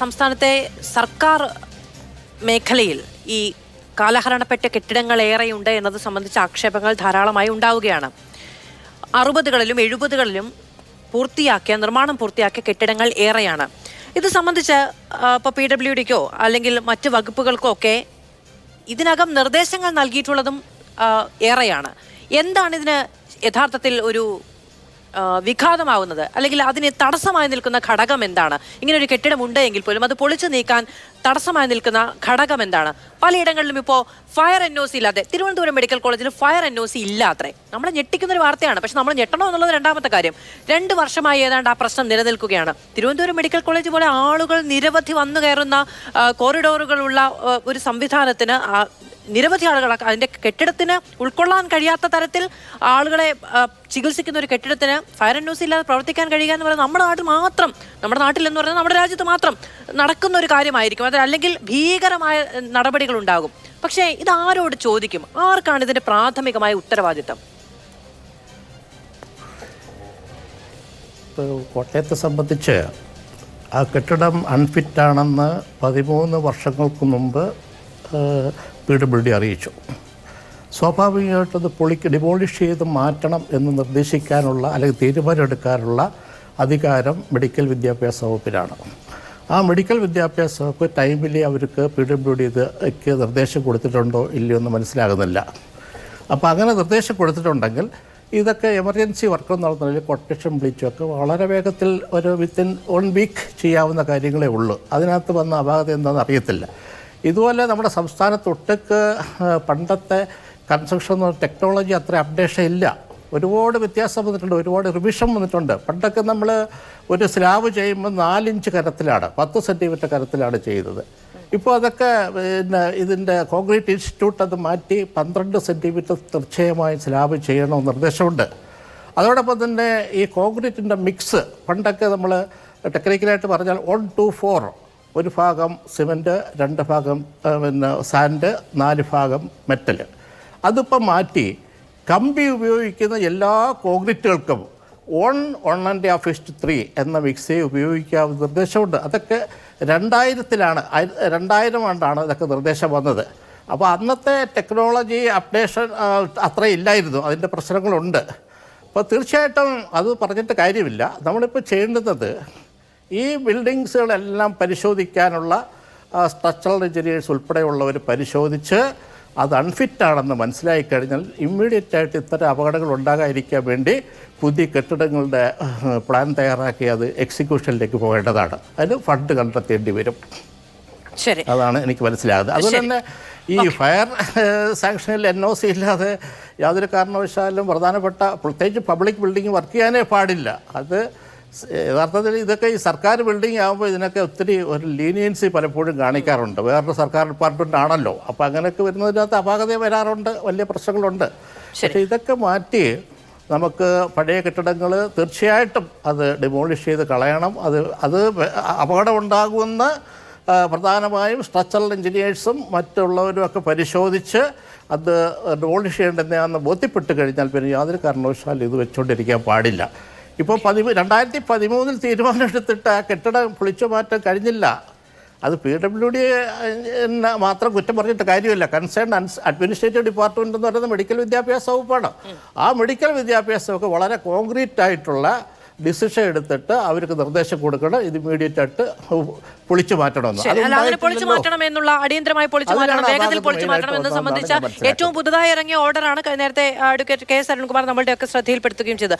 സംസ്ഥാനത്തെ സർക്കാർ മേഖലയിൽ ഈ കാലഹരണപ്പെട്ട കെട്ടിടങ്ങൾ ഏറെയുണ്ട് എന്നത് സംബന്ധിച്ച ആക്ഷേപങ്ങൾ ധാരാളമായി ഉണ്ടാവുകയാണ്. അറുപതുകളിലും എഴുപതുകളിലും പൂർത്തിയാക്കിയ നിർമ്മാണം പൂർത്തിയാക്കിയ കെട്ടിടങ്ങൾ ഏറെയാണ്. ഇത് സംബന്ധിച്ച് ഇപ്പോൾ പി ഡബ്ല്യു ഡിക്കോ അല്ലെങ്കിൽ മറ്റ് വകുപ്പുകൾക്കോ ഒക്കെ ഇതിനകം നിർദ്ദേശങ്ങൾ നൽകിയിട്ടുള്ളതും ഏറെയാണ്. എന്താണ് ഇതിന് യഥാർത്ഥത്തിൽ ഒരു വിഘാതമാവുന്നത്. അല്ലെങ്കിൽ അതിന് തടസ്സമായി നിൽക്കുന്ന ഘടകം എന്താണ്? ഇങ്ങനെ ഒരു കെട്ടിടം ഉണ്ട് എങ്കിൽ പോലും അത് പൊളിച്ചു നീക്കാൻ തടസ്സമായി നിൽക്കുന്ന ഘടകം എന്താണ്? പലയിടങ്ങളിലും ഇപ്പോൾ ഫയർ എൻ ഒ സി ഇല്ലാതെ തിരുവനന്തപുരം മെഡിക്കൽ കോളേജിൽ ഫയർ എൻ ഒ സി ഇല്ല നമ്മളെ ഞെട്ടിക്കുന്ന ഒരു വാർത്തയാണ്. പക്ഷെ നമ്മൾ ഞെട്ടണോ എന്നുള്ളത് രണ്ടാമത്തെ കാര്യം. രണ്ട് വർഷമായി ഏതാണ്ട് ആ പ്രശ്നം നിലനിൽക്കുകയാണ്. തിരുവനന്തപുരം മെഡിക്കൽ കോളേജ് പോലെ ആളുകൾ നിരവധി വന്നു കയറുന്ന കോറിഡോറുകളുള്ള ഒരു സംവിധാനത്തിന് നിരവധി ആളുകൾ അതിന്റെ കെട്ടിടത്തിന് ഉൾക്കൊള്ളാൻ കഴിയാത്ത തരത്തിൽ ആളുകളെ ചികിത്സിക്കുന്ന ഒരു കെട്ടിടത്തിന് ഫയർ ആൻഡ് ന്യൂസ് ഇല്ലാതെ പ്രവർത്തിക്കാൻ കഴിയുക എന്ന് പറയുന്നത് നമ്മുടെ നാട്ടിൽ മാത്രം നമ്മുടെ നാട്ടിൽ എന്ന് പറയുന്നത് നമ്മുടെ രാജ്യത്ത് മാത്രം നടക്കുന്ന ഒരു കാര്യമായിരിക്കും. അത് അല്ലെങ്കിൽ ഭീകരമായ നടപടികൾ ഉണ്ടാകും. പക്ഷേ ഇത് ആരോട് ചോദിക്കും? ആർക്കാണ് ഇതിന്റെ പ്രാഥമികമായ ഉത്തരവാദിത്തം? കോട്ടയത്തെ സംബന്ധിച്ച് ആ കെട്ടിടം അൺഫിറ്റാണെന്ന് പതിമൂന്ന് വർഷങ്ങൾക്ക് മുമ്പ് പി ഡബ്ല്യു ഡി അറിയിച്ചു. സ്വാഭാവികമായിട്ടും അത് പൊളിക്ക് ഡിമോളിഷ് ചെയ്ത് മാറ്റണം എന്ന് നിർദ്ദേശിക്കാനുള്ള അല്ലെങ്കിൽ തീരുമാനമെടുക്കാനുള്ള അധികാരം മെഡിക്കൽ വിദ്യാഭ്യാസ വകുപ്പിനാണ്. ആ മെഡിക്കൽ വിദ്യാഭ്യാസ വകുപ്പ് ടൈമിലി അവർക്ക് പി ഡബ്ല്യു ഡി ഇതൊക്കെ നിർദ്ദേശം കൊടുത്തിട്ടുണ്ടോ ഇല്ലയോ എന്ന് മനസ്സിലാകുന്നില്ല. അപ്പോൾ അങ്ങനെ നിർദ്ദേശം കൊടുത്തിട്ടുണ്ടെങ്കിൽ ഇതൊക്കെ എമർജൻസി വർക്ക് എന്നുള്ള നിലയിൽ കൊട്ടേഷൻ വിളിച്ചൊക്കെ വളരെ വേഗത്തിൽ ഒരു വിത്തിൻ വൺ വീക്ക് ചെയ്യാവുന്ന കാര്യങ്ങളേ ഉള്ളൂ. അതിനകത്ത് വന്ന അപാകത എന്താണെന്ന് അറിയത്തില്ല. ഇതുപോലെ നമ്മുടെ സംസ്ഥാനത്ത് ഒട്ടൊക്കെ പണ്ടത്തെ കൺസ്ട്രക്ഷൻ ടെക്നോളജി അത്ര അപ്ഡേഷൻ ഇല്ല. ഒരുപാട് വ്യത്യാസം വന്നിട്ടുണ്ട് ഒരുപാട് റിവിഷൻ വന്നിട്ടുണ്ട്. പണ്ടൊക്കെ നമ്മൾ ഒരു സ്ലാബ് ചെയ്യുമ്പോൾ നാലിഞ്ച് കരത്തിലാണ് പത്ത് സെന്റിമീറ്റർ കരത്തിലാണ് ചെയ്തത്. ഇപ്പോൾ അതൊക്കെ പിന്നെ ഇതിന്റെ കോൺക്രീറ്റ് ഇൻസ്റ്റിറ്റ്യൂട്ട് അത് മാറ്റി പന്ത്രണ്ട് സെന്റിമീറ്റർ തീർച്ചയായും സ്ലാബ് ചെയ്യണമെന്ന് നിർദ്ദേശമുണ്ട്. അതോടൊപ്പം തന്നെ ഈ കോൺക്രീറ്റിന്റെ മിക്സ് പണ്ടൊക്കെ നമ്മൾ ടെക്നിക്കലായിട്ട് പറഞ്ഞാൽ വൺ ടു ഫോർ ഒരു ഭാഗം സിമന്റ് രണ്ട് ഭാഗം പിന്നെ സാൻഡ് നാല് ഭാഗം മെറ്റൽ അതിപ്പം മാറ്റി കമ്പി ഉപയോഗിക്കുന്ന എല്ലാ കോൺക്രീറ്റുകൾക്കും one one and half is to three എന്ന മിക്സേ ഉപയോഗിക്കാവുന്ന നിർദ്ദേശമുണ്ട്. അതൊക്കെ രണ്ടായിരത്തിലാണ്. രണ്ടായിരം ആണ്ടാണ് ഇതൊക്കെ നിർദ്ദേശം വന്നത്. അപ്പോൾ അന്നത്തെ ടെക്നോളജി അപ്ഡേഷൻ അത്ര ഇല്ലായിരുന്നു. അതിന്റെ പ്രശ്നങ്ങളുണ്ട്. അപ്പോൾ തീർച്ചയായിട്ടും അത് പറഞ്ഞിട്ട് കാര്യമില്ല. നമ്മളിപ്പോൾ ചെയ്യേണ്ടുന്നത് ഈ ബിൽഡിങ്സുകളെല്ലാം പരിശോധിക്കാനുള്ള സ്ട്രക്ചറൽ എഞ്ചിനീയേഴ്സ് ഉൾപ്പെടെയുള്ളവർ പരിശോധിച്ച് അത് അൺഫിറ്റ് ആണെന്ന് മനസ്സിലായി കഴിഞ്ഞാൽ ഇമ്മീഡിയറ്റ് ആയിട്ട് ഇത്തരം അപകടങ്ങൾ ഉണ്ടാകാതിരിക്കാൻ വേണ്ടി പുതിയ കെട്ടിടങ്ങളുടെ പ്ലാൻ തയ്യാറാക്കി അത് എക്സിക്യൂഷനിലേക്ക് പോകേണ്ടതാണ്. അതിന് ഫണ്ട് കണ്ടെത്തേണ്ടി വരും. ശരി. അതാണ് എനിക്ക് മനസ്സിലാകുന്നത്. അതുപോലെ തന്നെ ഈ ഫയർ സാങ്ഷനിൽ എൻ ഒ സി ഇല്ലാതെ യാതൊരു കാരണവശാലും പ്രധാനപ്പെട്ട പ്രത്യേകിച്ച് പബ്ലിക് ബിൽഡിംഗ് വർക്ക് ചെയ്യാനേ പാടില്ല. അത് യഥാർത്ഥത്തിൽ ഇതൊക്കെ ഈ സർക്കാർ ബിൽഡിംഗ് ആകുമ്പോൾ ഇതിനൊക്കെ ഒത്തിരി ഒരു ലീനിയൻസി പലപ്പോഴും കാണിക്കാറുണ്ട്. വേറൊരു സർക്കാർ ഡിപ്പാർട്ട്മെന്റ് ആണല്ലോ. അപ്പോൾ അങ്ങനെയൊക്കെ വരുന്നതിനകത്ത് അപാകത വരാറുണ്ട്. വലിയ പ്രശ്നങ്ങളുണ്ട്. പക്ഷേ ഇതൊക്കെ മാറ്റി നമുക്ക് പഴയ കെട്ടിടങ്ങൾ തീർച്ചയായിട്ടും അത് ഡിമോളിഷ് ചെയ്ത് കളയണം. അത് അത് അപകടമുണ്ടാകുമെന്ന് പ്രധാനമായും സ്ട്രക്ചറൽ എഞ്ചിനീയേഴ്സും മറ്റുള്ളവരും ഒക്കെ പരിശോധിച്ച് അത് ഡിമോളിഷ് ചെയ്യേണ്ടതെന്ന് ബോധ്യപ്പെട്ട് കഴിഞ്ഞാൽ പിന്നെ യാതൊരു കാരണവശാലും ഇത് വെച്ചുകൊണ്ടിരിക്കാൻ പാടില്ല. ഇപ്പോൾ പതിമൂ രണ്ടായിരത്തി പതിമൂന്നിൽ തീരുമാനമെടുത്തിട്ട് ആ കെട്ടിടം പൊളിച്ചു മാറ്റാൻ കഴിഞ്ഞില്ല. അത് പി ഡബ്ല്യു ഡി മാത്രം കുറ്റം പറഞ്ഞിട്ട് കാര്യമില്ല. കൺസേൺ അഡ്മിനിസ്ട്രേറ്റീവ് ഡിപ്പാർട്ട്മെന്റ് എന്ന് പറയുന്നത് മെഡിക്കൽ വിദ്യാഭ്യാസ വകുപ്പാണ്. ആ മെഡിക്കൽ വിദ്യാഭ്യാസമൊക്കെ വളരെ കോൺക്രീറ്റ് ആയിട്ടുള്ള ഡിസിഷൻ എടുത്തിട്ട് അവർക്ക് നിർദ്ദേശം കൊടുക്കണം. ഇത് ഇമ്മീഡിയറ്റ് ആയിട്ട് പൊളിച്ചു മാറ്റണമെന്ന്. മാറ്റണം എന്നുള്ള അടിയന്തരമായി പൊളിച്ചു മാറ്റണം. വേഗത്തിൽ പൊളിച്ചു മാറ്റണം എന്ന് സംബന്ധിച്ച ഏറ്റവും പുതുതായി ഇറങ്ങിയ ഓർഡറാണ് നേരത്തെ അഡ്വക്കേറ്റ് കെ എസ് അരുൺകുമാർ നമ്മളുടെയൊക്കെ ശ്രദ്ധയിൽപ്പെടുത്തുകയും ചെയ്തത്.